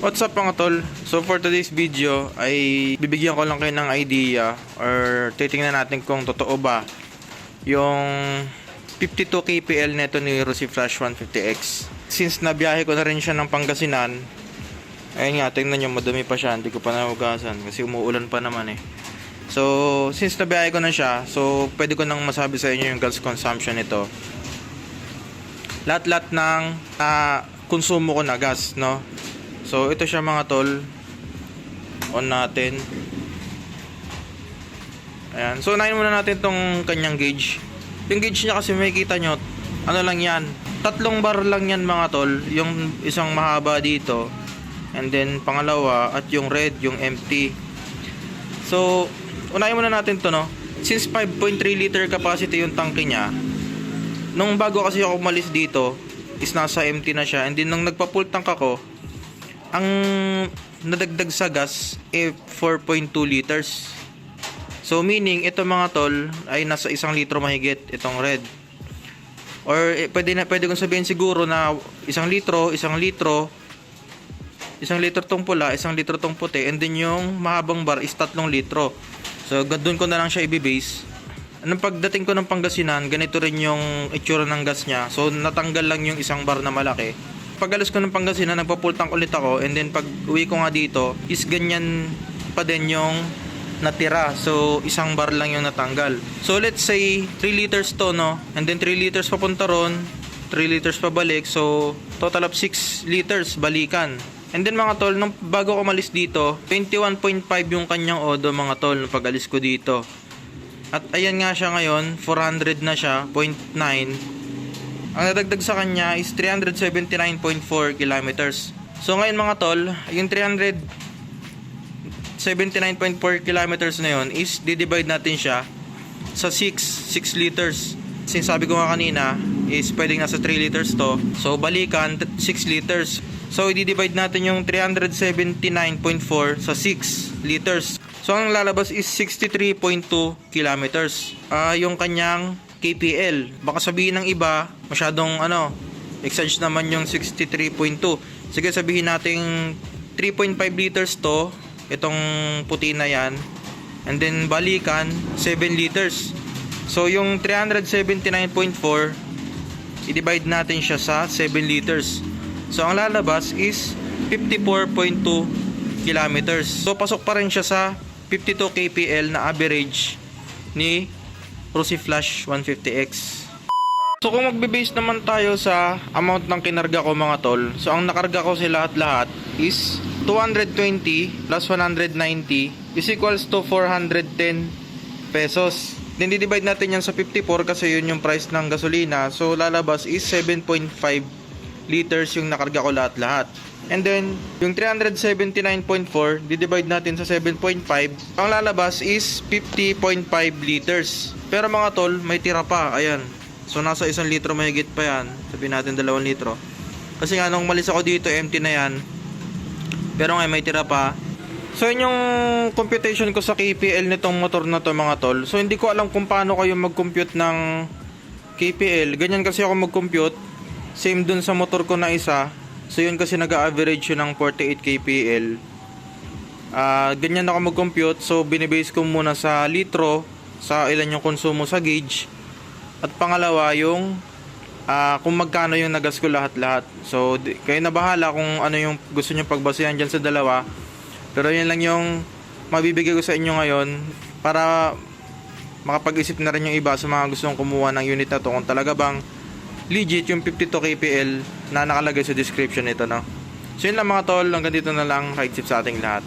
What's up mga tol? So for today's video ay bibigyan ko lang kayo ng idea or titingnan natin kung totoo ba yung 52 kpl neto ni Rosy Flash 150X. Since nabiyahe ko na rin siya ng Pangasinan, ayun nga, tingnan nyo, madumi pa siya, hindi ko pa nahugasan kasi umuulan pa naman eh. So, since nabiyahe ko na siya, so pwede ko nang masabi sa inyo yung gas consumption nito. Lahat-lahat ng ah, konsumo ko na gas, no? So, ito siya mga tol. On natin. Ayan. So, unahin muna natin tong kanyang gauge. Yung gauge niya kasi makikita nyo, ano lang yan. Tatlong bar lang yan mga tol. Yung isang mahaba dito. And then, pangalawa, at yung red, yung empty. So, unahin muna natin to no. Since 5.3 liter capacity yung tangke niya, nung bago kasi ako umalis dito, is nasa empty na siya. And then, nung nagpa-full tank ako, ang nadagdag sa gas eh 4.2 liters. So meaning ito mga tol ay nasa isang litro mahigit itong red. Or eh, pwede na pwede kong sabihin siguro na isang litro, isang litro, isang litro tong pula, isang litro tong puti, and then yung mahabang bar is tatlong litro. So doon ko na lang siya i-base. Anong pagdating ko ng Pangasinan, ganito rin yung itsura ng gas niya. So natanggal lang yung isang bar na malaki pag alas ko ng Pangasinan, nagpa-full tank ulit ako and then pag uwi ko nga dito, is ganyan pa din yung natira. So, isang bar lang yung natanggal. So, let's say 3 liters to, no? And then 3 liters papunta ron, 3 liters pabalik. So, total of 6 liters balikan. And then mga tol, nung bago ko malis dito, 21.5 yung kanyang odo mga tol nung pag alis ko dito. At ayan nga siya ngayon, 400 na siya, 0.9. Ang nadagdag sa kanya is 379.4 kilometers. So ngayon mga tol, yung 379.4 kilometers na yon is didivide natin siya sa 6, 6 liters. Sinasabi ko nga kanina is pwedeng nasa 3 liters to. So balikan 6 liters. So i-divide natin yung 379.4 sa 6 liters. So ang lalabas is 63.2 kilometers. Ah yung kanyang KPL. Baka sabihin ng iba, masyadong ano, exage naman yung 63.2. Sige sabihin nating 3.5 liters to, itong puti na yan. And then balikan, 7 liters. So yung 379.4, i-divide natin siya sa 7 liters. So ang lalabas is 54.2 kilometers. So pasok pa rin siya sa 52 kpl na average ni Flash 150X. So kung magbe-base naman tayo sa amount ng kinarga ko mga tol, so ang nakarga ko sa lahat-lahat is 220 plus 190 is equals to 410 pesos. Then divide natin yan sa 54 kasi yun yung price ng gasolina. So lalabas is 7.5 liters yung nakarga ko lahat-lahat. And then, yung 379.4, di-divide natin sa 7.5, ang lalabas is 50.5 liters. Pero mga tol, may tira pa, ayan. So, nasa isang litro mahigit pa yan. Sabihin natin dalawang litro. Kasi nga, nung malis ako dito, empty na yan. Pero ngayon, may tira pa. So, yun yung computation ko sa KPL nitong motor na to mga tol. So, hindi ko alam kung paano kayo mag-compute ng KPL. Ganyan kasi ako mag-compute. Same dun sa motor ko na isa. So yun kasi nag-average yun ng 48 kpl. Ah, ganyan ako mag-compute. So binibase ko muna sa litro, sa ilan yung konsumo sa gauge. At pangalawa yung ah, kung magkano yung nagas ko lahat-lahat. So di, kayo na bahala kung ano yung gusto niyo pagbasehan diyan sa dalawa. Pero yun lang yung mabibigay ko sa inyo ngayon para makapag-isip na rin yung iba sa mga gustong kumuha ng unit na to kung talaga bang legit yung 52 kpl na nakalagay sa description nito no. So yun lang mga tol, hanggang dito na lang, kahit sa ating lahat.